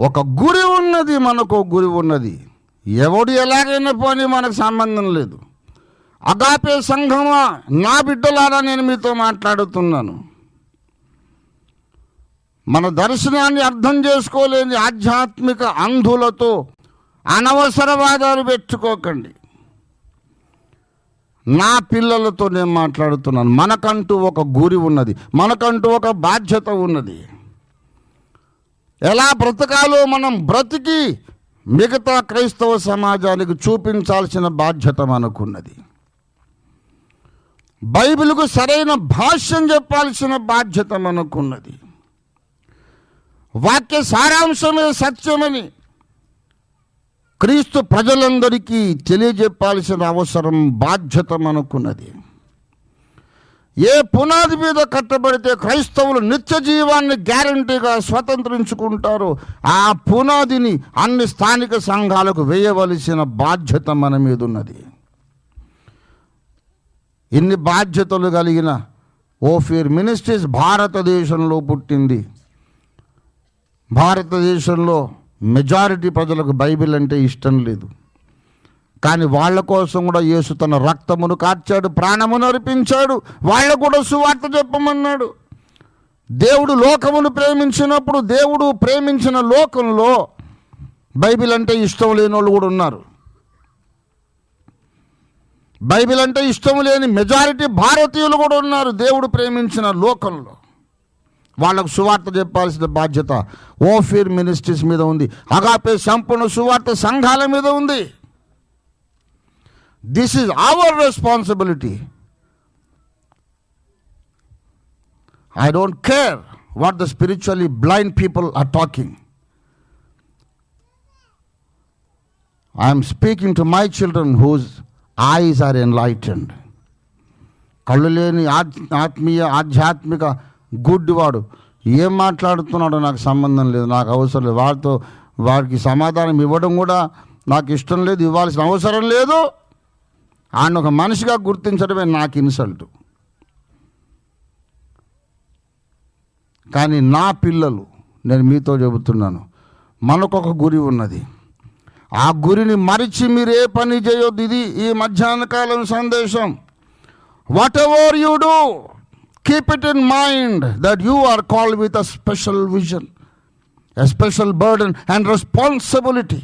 ఒక గురి ఉన్నది మనకు గురి ఉన్నది. ఎవడు ఎలాగైనా పోనీ మనకు సంబంధం లేదు. అగాపే సంఘమా నా బిడ్డలారా నేను మీతో మాట్లాడుతున్నాను. మన దర్శనాన్ని అర్థం చేసుకోలేని ఆధ్యాత్మిక అంధులతో అనవసరవాదాలు పెట్టుకోకండి. నా పిల్లలతో నేను మాట్లాడుతున్నాను. మనకంటూ ఒక గురి ఉన్నది. మనకంటూ ఒక బాధ్యత ఉన్నది. ఎలా బ్రతకాలో మనం బ్రతికి మిగతా క్రైస్తవ సమాజానికి చూపించాల్సిన బాధ్యత మనకున్నది. బైబిల్కు సరైన భాష్యం చెప్పాల్సిన బాధ్యత మనకున్నది. వాక్య సారాంశమే సత్యమని క్రీస్తు ప్రజలందరికీ తెలియజెప్పాల్సిన అవసరం బాధ్యత మనకున్నది. ఏ పునాది మీద కట్టబడితే క్రైస్తవులు నిత్య జీవాన్ని గ్యారంటీగా స్వతంత్రించుకుంటారో. ఆ పునాదిని అన్ని స్థానిక సంఘాలకు వేయవలసిన బాధ్యత మన మీద ఉన్నది ఇన్ని బాధ్యతలు కలిగిన ఓఫీర్ మినిస్ట్రీస్ భారతదేశంలో పుట్టింది. భారతదేశంలో మెజారిటీ ప్రజలకు బైబిల్ అంటే ఇష్టం లేదు. కానీ వాళ్ళ కోసం కూడా యేసు తన రక్తమును కార్చాడు ప్రాణమును అర్పించాడు వాళ్ళకు కూడా సువార్త చెప్పమన్నాడు. దేవుడు లోకమును ప్రేమించినప్పుడు దేవుడు ప్రేమించిన లోకంలో బైబిల్ అంటే ఇష్టం లేని వాళ్ళు కూడా ఉన్నారు. బైబిల్ అంటే ఇష్టం లేని మెజారిటీ భారతీయులు కూడా ఉన్నారు దేవుడు ప్రేమించిన లోకంలో. వాళ్ళకు సువార్త చెప్పాల్సిన బాధ్యత ఓఫీర్ మినిస్ట్రీస్ మీద ఉంది. అగాపే సంపూర్ణ సువార్త సంఘాల మీద ఉంది. This is our responsibility I don't care what the spiritually blind people are talking I'm speaking to my children whose eyes are enlightened కళ్ళు లేని ఆత్మీయ ఆధ్యాత్మిక గుడ్డివాడు ఏం మాట్లాడుతున్నాడో నాకు సంబంధం లేదు నాకు అవసరం లేదు. వాడితో వాడికి సమాధానం ఇవ్వడం కూడా నాకు ఇష్టం లేదు ఇవ్వాల్సిన అవసరం లేదు. ఆయన ఒక మనిషిగా గుర్తించడమే నాకు ఇన్సల్ట్. కానీ నా పిల్లలు నేను మీతో చెబుతున్నాను మనకొక గురి ఉన్నది. ఆ గురిని మరిచి మీరు ఏ పని చేయొద్దు. ఇది ఈ మధ్యాహ్న కాలం సందేశం. Whatever you do keep it in mind that you are called with a special vision a special burden and responsibility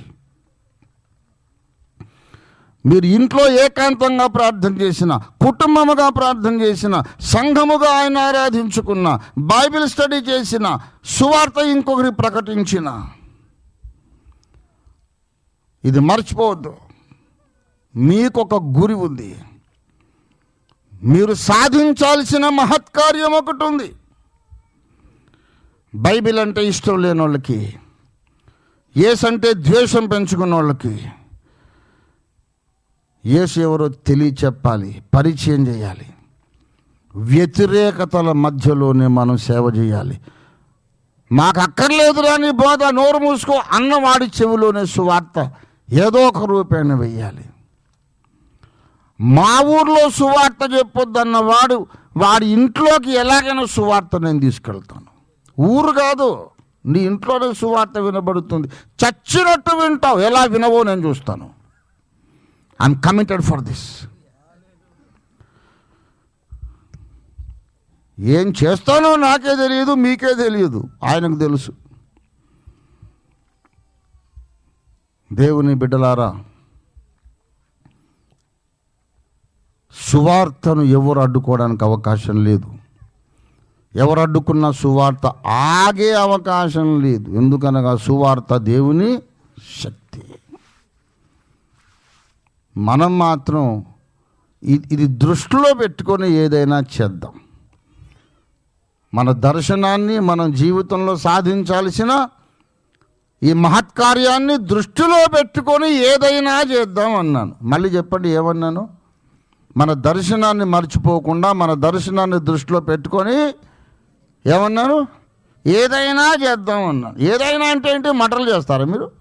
మీరు ఇంట్లో ఏకాంతంగా ప్రార్థన చేసిన కుటుంబముగా ప్రార్థన చేసిన సంఘముగా ఆయన ఆరాధించుకున్న బైబిల్ స్టడీ చేసిన సువార్త ఇంకొకరి ప్రకటించిన. ఇది మర్చిపోవద్దు. మీకొక గురి ఉంది. మీరు సాధించాల్సిన మహత్కార్యం ఒకటి ఉంది. బైబిల్ అంటే ఇష్టం లేని వాళ్ళకి ఏసంటే ద్వేషం పెంచుకున్న వాళ్ళకి యేసు ఎవరో తెలియచెప్పాలి పరిచయం చేయాలి. వ్యతిరేకతల మధ్యలోనే మనం సేవ చేయాలి. మాకు అక్కర్లేదు రాని బోధ నోరు మూసుకో అన్నవాడి చెవిలోనే సువార్త ఏదో ఒక రూపేణ వెయ్యాలి. మా ఊర్లో సువార్త చెప్పొద్దన్న వాడు వాడి ఇంట్లోకి ఎలాగైనా సువార్త నేను తీసుకెళ్తాను. ఊరు కాదు నీ ఇంట్లోనే సువార్త వినబడుతుంది. చచ్చినట్టు వింటావు ఎలా వినవో నేను చూస్తాను. ఐఎమ్ కమిటెడ్ ఫర్ దిస్ ఏం చేస్తానో నాకే తెలియదు మీకే తెలియదు. ఆయనకు తెలుసు. దేవుని బిడ్డలారా సువార్తను ఎవరు అడ్డుకోవడానికి అవకాశం లేదు. ఎవరు అడ్డుకున్న సువార్త ఆగే అవకాశం లేదు. ఎందుకనగా సువార్త దేవుని శక్తి. మనం మాత్రం ఇది దృష్టిలో పెట్టుకొని ఏదైనా చేద్దాం. మన దర్శనాన్ని మనం జీవితంలో సాధించాల్సిన ఈ మహత్కార్యాన్ని దృష్టిలో పెట్టుకొని ఏదైనా చేద్దాం అన్నాను. మళ్ళీ చెప్పండి ఏమన్నాను? మన దర్శనాన్ని మర్చిపోకుండా మన దర్శనాన్ని దృష్టిలో పెట్టుకొని ఏమన్నాను? ఏదైనా చేద్దాం అన్నాను. ఏదైనా అంటే ఏంటి? మటలు చేస్తారా మీరు?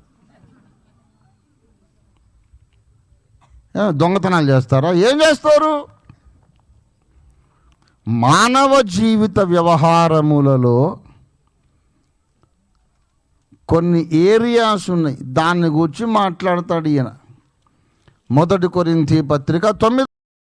దొంగతనాలు చేస్తారా? ఏం చేస్తారు? మానవ జీవిత వ్యవహారములలో కొన్ని ఏరియాస్ ఉన్నాయి. దాన్ని గురించి మాట్లాడతాడు ఈయన. మొదటి కొరింతి పత్రిక తొమ్మిది